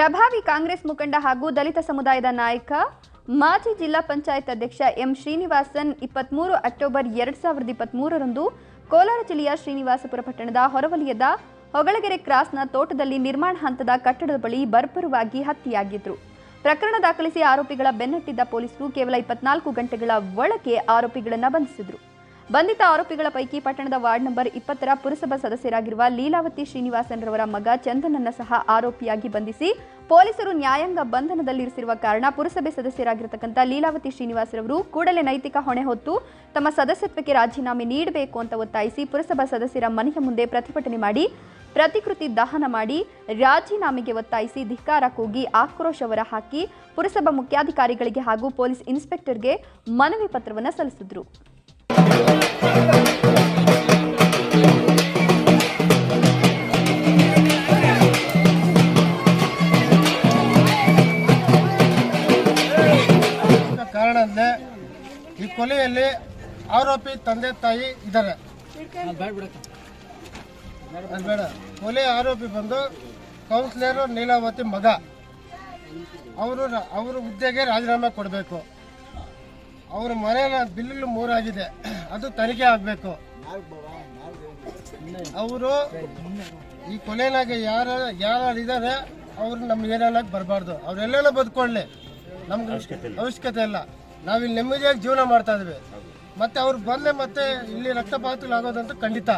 ಪ್ರಭಾವಿ ಕಾಂಗ್ರೆಸ್ ಮುಖಂಡ ಹಾಗೂ ದಲಿತ ಸಮುದಾಯದ ನಾಯಕ, ಮಾಜಿ ಜಿಲ್ಲಾ ಪಂಚಾಯತ್ ಅಧ್ಯಕ್ಷ ಎಂ ಶ್ರೀನಿವಾಸನ್ ಇಪ್ಪತ್ಮೂರು ಅಕ್ಟೋಬರ್ ಎರಡ್ ಸಾವಿರದ ಇಪ್ಪತ್ಮೂರರಂದು ಕೋಲಾರ ಜಿಲ್ಲೆಯ ಶ್ರೀನಿವಾಸಪುರ ಪಟ್ಟಣದ ಹೊರವಲಯದ ಹೊಗಳಗೆರೆ ಕ್ರಾಸ್ನ ತೋಟದಲ್ಲಿ ನಿರ್ಮಾಣ ಹಂತದ ಕಟ್ಟಡದ ಬಳಿ ಬರ್ಬರವಾಗಿ ಹತ್ಯೆಯಾಗಿದ್ರು. ಪ್ರಕರಣ ದಾಖಲಿಸಿ ಆರೋಪಿಗಳ ಬೆನ್ನಟ್ಟಿದ್ದ ಪೊಲೀಸರು ಕೇವಲ ಇಪ್ಪತ್ನಾಲ್ಕು ಗಂಟೆಗಳ ಒಳಗೆ ಆರೋಪಿಗಳನ್ನು ಬಂಧಿಸಿದ್ರು. ಬಂಧಿತ ಆರೋಪಿಗಳ ಪೈಕಿ ಪಟ್ಟಣದ ವಾರ್ಡ್ ನಂಬರ್ ಇಪ್ಪತ್ತರ ಪುರಸಭಾ ಸದಸ್ಯರಾಗಿರುವ ಲೀಲಾವತಿ ಶ್ರೀನಿವಾಸನ್ರವರ ಮಗ ಚಂದನನ್ನ ಸಹ ಆರೋಪಿಯಾಗಿ ಬಂಧಿಸಿ ಪೊಲೀಸರು ನ್ಯಾಯಾಂಗ ಬಂಧನದಲ್ಲಿರಿಸಿರುವ ಕಾರಣ ಪುರಸಭೆ ಸದಸ್ಯರಾಗಿರತಕ್ಕಂಥ ಲೀಲಾವತಿ ಶ್ರೀನಿವಾಸರವರು ಕೂಡಲೇ ನೈತಿಕ ಹೊಣೆ ಹೊತ್ತು ತಮ್ಮ ಸದಸ್ಯತ್ವಕ್ಕೆ ರಾಜೀನಾಮೆ ನೀಡಬೇಕು ಅಂತ ಒತ್ತಾಯಿಸಿ ಪುರಸಭಾ ಸದಸ್ಯರ ಮನೆಯ ಮುಂದೆ ಪ್ರತಿಭಟನೆ ಮಾಡಿ, ಪ್ರತಿಕೃತಿ ದಹನ ಮಾಡಿ, ರಾಜೀನಾಮೆಗೆ ಒತ್ತಾಯಿಸಿ ಧಿಕ್ಕಾರ ಕೂಗಿ ಆಕ್ರೋಶ ಹೊರ ಹಾಕಿ ಪುರಸಭಾ ಮುಖ್ಯಾಧಿಕಾರಿಗಳಿಗೆ ಹಾಗೂ ಪೊಲೀಸ್ ಇನ್ಸ್ಪೆಕ್ಟರ್ಗೆ ಮನವಿ ಪತ್ರವನ್ನು ಸಲ್ಲಿಸಿದ್ರು. ಕಾರಣ ಅಂದರೆ ಈ ಕೊಲೆಯಲ್ಲಿ ಆರೋಪಿ ತಂದೆ ತಾಯಿ ಇದ್ದಾರೆ. ಬೇಡ. ಕೊಲೆ ಆರೋಪಿ ಬಂದು ಕೌನ್ಸಿಲರ್ ನೀಲಾವತಿ ಮಗ. ಅವರು ಅವರು ಹುದ್ದೆಗೆ ರಾಜೀನಾಮೆ ಕೊಡಬೇಕು. ಅವ್ರ ಮನೆಯ ಬಿಲ್ಲು ಮೂರಾಗಿದೆ. ಅದು ತನಿಖೆ ಆಗಬೇಕು. ಅವರು ಈ ಕೊಲೆನಾಗ ಯಾರ ಯಾರು ಇದ್ದಾರೆ ಅವ್ರು ನಮ್ಗೆ ಏನಾಗ ಬರಬಾರ್ದು. ಅವ್ರೆಲ್ಲೆಲ್ಲ ಬದುಕೊಳ್ಳಿ ನಮ್ಗೆ ಅವಶ್ಯಕತೆ ಇಲ್ಲ. ನಾವಿಲ್ಲಿ ನೆಮ್ಮದಿಯಾಗಿ ಜೀವನ ಮಾಡ್ತಾ ಇದ್ವಿ. ಮತ್ತೆ ಅವ್ರು ಬಂದೆ ಮತ್ತೆ ಇಲ್ಲಿ ರಕ್ತಪಾತಗಳಾಗೋದಂತೂ ಖಂಡಿತ.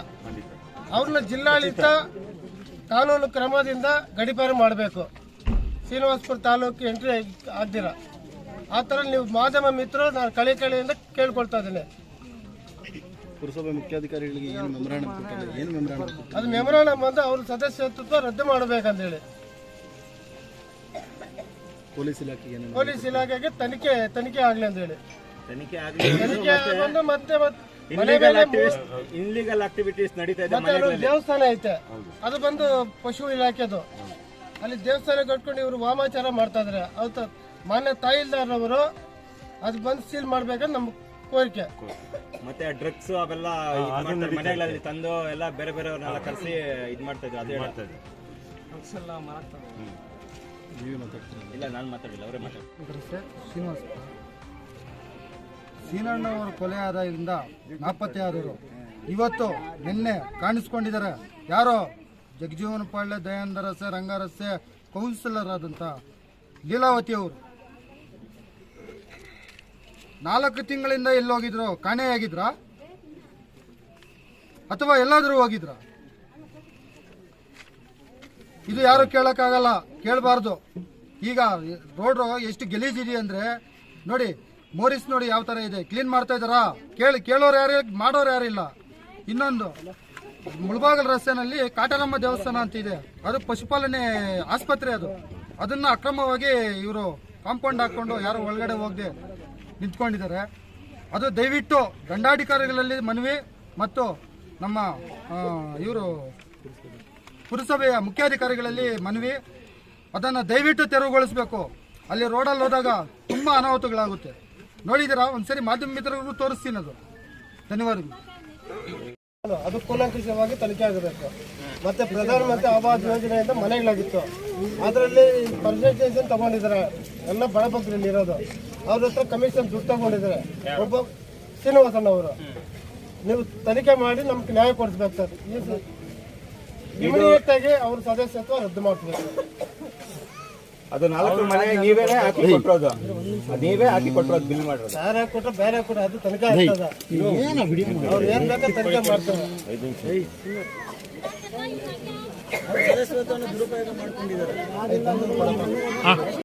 ಅವ್ರನ್ನ ಜಿಲ್ಲಾಡಳಿತ ಕಾನೂನು ಕ್ರಮದಿಂದ ಗಡಿಪಾರು ಮಾಡಬೇಕು. ಶ್ರೀನಿವಾಸಪುರ ತಾಲೂಕು ಎಂಟ್ರಿ ಆಗ್ದಿರ. ಆ ಥರ ನೀವು ಮಾಧ್ಯಮ ಮಿತ್ರರು ನಾನು ಕಳೆ ಕಳೆಯಿಂದ ಕೇಳ್ಕೊಳ್ತಾ ಇದ್ದೇನೆ. ಪುರಸಭೆ ಮುಖ್ಯಾಧಿಕಾರಿಗಳಿಗೆ ಏನು ಮೆಮೊರಾಂಡಮ್ ಕೊಟ್ಟಿದ್ದಾರೆ ಏನು ಮೆಮೊರಾಂಡಮ್ ಅದು ಮೆಮೊರಾಂಡಮ್ ಬಂದು ಅವ್ರ ಸದಸ್ಯತ್ವ ರದ್ದು ಮಾಡಬೇಕಂತೇಳಿ ಪೊಲೀಸ್ ಇಲಾಖೆಗೆ ಏನು ಪೊಲೀಸ್ ಇಲಾಖೆಗೆ ತನಿಖೆ ತನಿಖೆ ಆಗ್ಲಿ ಅಂತ ಹೇಳಿ. ತನಿಖೆ ಆಗಲಿ ತನಿಖೆ ಬಂದು ಮತ್ತೆ ಮತ್ತೆ ಮನೆ ಇಲ್ಲಿಗಲ್ ಮೇಲೆ ಆಕ್ಟಿವಿಟೀಸ್ ಇಲ್ಲಿಗಲ್ ಆಕ್ಟಿವಿಟೀಸ್ ನಡೀತಾ ಇದೆ ಮತ್ತೆ ಅಲ್ಲಿ ದೇವಸ್ಥಾನ ಐತೆ. ಅದು ಬಂದು ಪಶು ಇಲಾಖೆದು. ಅಲ್ಲಿ ದೇವಸ್ಥಾನ ಕಟ್ಕೊಂಡು ಇವರು ವಾಮಾಚಾರ ಮಾಡ್ತಾ ಇದ್ರೆ. ಅದು ಮಾನ್ಯ ತಾಯಿಲ್ದಾರವರು ಅದು ಬಂದು ಸೀಲ್ ಮಾಡ್ಬೇಕಂತ ನಮ್ಮ ಕೋರಿಕೆ. ಮತ್ತೆ ಡ್ರಗ್ಸ್ ಅವೆಲ್ಲ ಇದ್ ಮಾಡ್ತಾರೆ ಮನೆಗಳಲ್ಲಿ ತಂದು ಎಲ್ಲ ಬೇರೆ ಬೇರೆಯವ್ರನ್ನೆಲ್ಲ ಕರೆಸಿ ಇದ್ ಮಾಡ್ತಾ ಇದ್ರು ಅದೇ ಮಾಡ್ತಾ ಇದ್ರು. ಇಲ್ಲ ನಾನು ಮಾತಾಡಿಲ್ಲ ಅವರೇ ಮಾತಾಡ್ತಾರೆ. ಶ್ರೀನಿವಾಸ ಸೀನಣ್ಣವರ ಕೊಲೆ ಆದಾಗಿಂದ ನಾಪತ್ತೆ ಆದರು ಇವತ್ತು ನಿನ್ನೆ ಕಾಣಿಸ್ಕೊಂಡಿದ್ದಾರೆ. ಯಾರೋ ಜಗಜೀವನ ಪಾಳ್ಯ ದಯಾನಂದ ರಸ್ತೆ ರಂಗರಸ್ಯ ಕೌನ್ಸಿಲರ್ ಆದಂತ ಲೀಲಾವತಿ ಅವರು. ನಾಲ್ಕು ತಿಂಗಳಿಂದ ಹೋಗಿದ್ರು ಕಾಣೆಯಾಗಿದ್ರಾ ಅಥವಾ ಎಲ್ಲಾದರೂ ಹೋಗಿದ್ರಾ? ಇದು ಯಾರು ಕೇಳಕ್ಕಾಗಲ್ಲ, ಕೇಳಬಾರ್ದು. ಈಗ ರೋಡ್ ಎಷ್ಟು ಗಲೀಜಿದೆ ಅಂದ್ರೆ, ನೋಡಿ, ಮೋರಿಸ್ ನೋಡಿ ಯಾವ ತರ ಇದೆ. ಕ್ಲೀನ್ ಮಾಡ್ತಾ ಇದಾರಾ ಕೇಳಿ, ಕೇಳೋರು ಯಾರು, ಮಾಡೋರು ಯಾರಿಲ್ಲ ಇನ್ನೊಂದು, ಮುಳಬಾಗಲ್ ರಸ್ತೆನಲ್ಲಿ ಕಾಟರಮ್ಮ ದೇವಸ್ಥಾನ ಅಂತ ಇದೆ. ಅದು ಪಶುಪಾಲನೆ ಆಸ್ಪತ್ರೆ ಅದು. ಅದನ್ನ ಅಕ್ರಮವಾಗಿ ಇವರು ಕಾಂಪೌಂಡ್ ಹಾಕೊಂಡು ಯಾರು ಒಳಗಡೆ ಹೋಗದೆ ನಿಂತ್ಕೊಂಡಿದ್ದಾರೆ. ಅದು ದಯವಿಟ್ಟು ದಂಡಾಧಿಕಾರಿಗಳಲ್ಲಿ ಮನವಿ ಮತ್ತು ನಮ್ಮ ಇವರು ಪುರಸಭೆಯ ಮುಖ್ಯಾಧಿಕಾರಿಗಳಲ್ಲಿ ಮನವಿ. ಅದನ್ನು ದಯವಿಟ್ಟು ತೆರವುಗೊಳಿಸಬೇಕು. ಅಲ್ಲಿ ರೋಡಲ್ಲಿ ಹೋದಾಗ ತುಂಬ ಅನಾಹುತಗಳಾಗುತ್ತೆ. ನೋಡಿದ್ದೀರಾ? ಒಂದ್ಸರಿ ಮಾಧ್ಯಮ ಮಿತ್ರರಿಗೂ ತೋರಿಸ್ತೀನಿ ಅದು. ಧನ್ಯವಾದಗಳು. ಅದು ಕೂಲಂಕುಷವಾಗಿ ತನಿಖೆ ಆಗಬೇಕು. ಮತ್ತೆ ಪ್ರಧಾನಮಂತ್ರಿ ಆವಾಸ್ ಯೋಜನೆಯಿಂದ ಮನೆಗಳಾಗಿತ್ತು. ಅದರಲ್ಲಿ ಪರ್ಸೆಂಟೇಜ್ ತಗೊಂಡಿದ್ದಾರೆ. ಎಲ್ಲ ಬಡಬಗ್ರಲ್ಲಿ ಇರೋದು. ಅವ್ರ ಹತ್ರ ಕಮಿಷನ್ ದುಡ್ಡು ತಗೊಂಡಿದ್ದಾರೆ. ಒಬ್ಬ ಶ್ರೀನಿವಾಸನ್ ಅವರು. ನೀವು ತನಿಖೆ ಮಾಡಿ ನಮ್ಗೆ ನ್ಯಾಯ ಕೊಡಿಸ್ಬೇಕು ಸರ್. ಇಮಿಡಿಯೇಟ್ ಆಗಿ ಅವ್ರ ಸದಸ್ಯತ್ವ ರದ್ದು ಮಾಡ್ಬೇಕು ಅದು ನಾಲ್ಕು ಮನೆ ನೀವೇ ಹಾಕಿ ಕೊಟ್ಟಿರೋದು ನೀವೇ ಹಾಕಿ ಕೊಟ್ಟಿರೋದು ಬಿಲ್ ಮಾಡಿರೋದು ಯಾರು ಕೊಟ್ರೆ ಬೇರೆ ಕೂಡ ಅದು ತನಿಖೆ ಆಗ್ತದ. ಅವ್ರು ಏನು ಬೇಕಾ ತನಿಖೆ ಮಾಡ್ತಾರೆ.